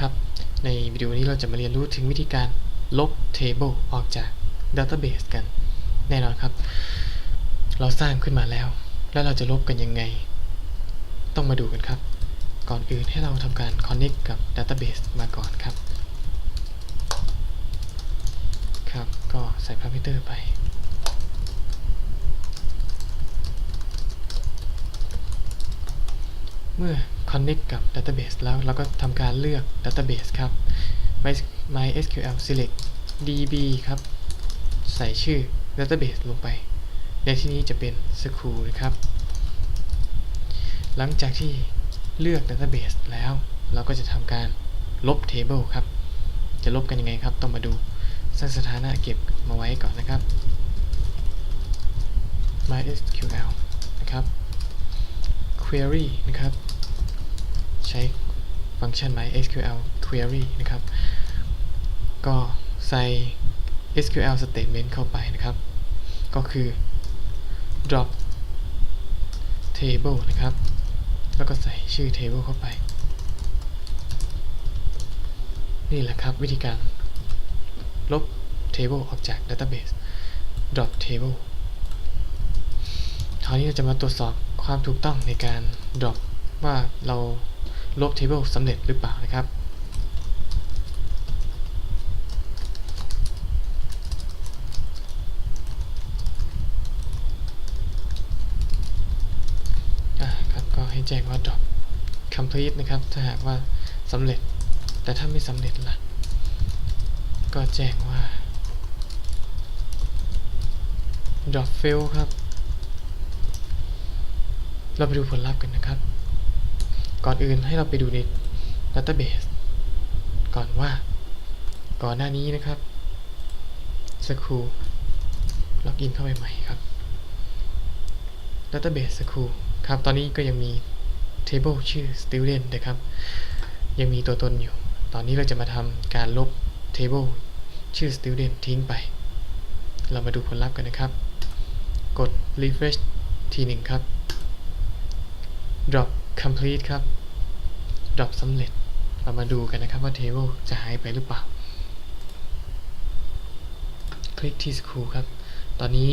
ครับในวิดีโอนี้เราจะมาเรียนรู้ถึงวิธีการลบ table ออกจาก database กัน แน่นอนครับ เราสร้างขึ้นมาแล้ว แล้วเราจะลบกันยังไง ต้องมาดูกันครับ ก่อนอื่นให้เราทำการ connect กับ database มาก่อนครับ ครับ ก็ใส่พารามิเตอร์ไป เมื่อ connect กับ database แล้วเราก็ทำการเลือก database ครับ My- MySQL select db ครับ ใส่ชื่อ database ลงไป ในที่นี้จะเป็น school นะครับ หลังจากที่เลือก database แล้ว เราก็จะทำการลบ table ครับ จะลบกันยังไงครับ ต้องมาดูสร้างสถานะเก็บมาไว้ก่อนนะครับ MySQL นะครับ query นะครับ ใช้ฟังก์ชัน MySQL query นะครับ ก็ใส่ SQL statement เข้าไปนะครับ ก็คือ drop table นะครับ แล้วก็ใส่ชื่อ table เข้าไป นี่แหละครับวิธีการลบ table ออกจาก database drop table คราวนี้เราจะมาตรวจสอบความถูกต้องในการ drop ว่าเรา ลบ table สำเร็จหรือเปล่านะครับ ครับก็ให้แจ้งว่า drop complete นะครับ ถ้าหากว่าสำเร็จ แต่ถ้าไม่สำเร็จล่ะ ก็แจ้งว่า drop fail ครับ เราไปดูผลลัพธ์กันนะครับ ก่อนอื่นให้เราไปดูใน database ก่อนว่า ก่อนหน้านี้นะครับสกูล็อกอินเข้าไปใหม่ครับ database สักครู่ครับ ตอนนี้ก็ยังมี table ชื่อ student นะครับ ยังมีตัวตนอยู่ ตอนนี้เราจะมาทำการลบ table ชื่อ student ทิ้งไป เรามาดูผลลัพธ์กันนะครับ กด refresh ทีหนึ่งครับ drop complete ครับ drop สำเร็จ เรามาดูกันนะครับว่า table จะหายไปหรือเปล่า คลิกที่ school ครับ ตอนนี้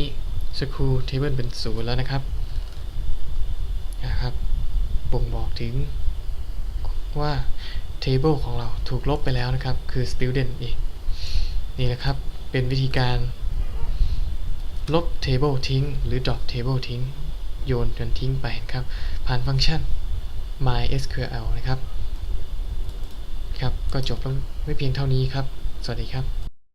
school table เป็นศูนย์แล้วนะครับนะครับ บ่งบอกถึงว่า table ของเราถูกลบไปแล้วนะครับ คือ student เองนี่นะครับ เป็นวิธีการลบ table ทิ้ง หรือ drop table ทิ้ง โยนกันทิ้งไปครับ ผ่านฟังก์ชัน MySQL นะครับ ครับ ก็จบแล้วไม่เพียงเท่านี้ครับ สวัสดีครับ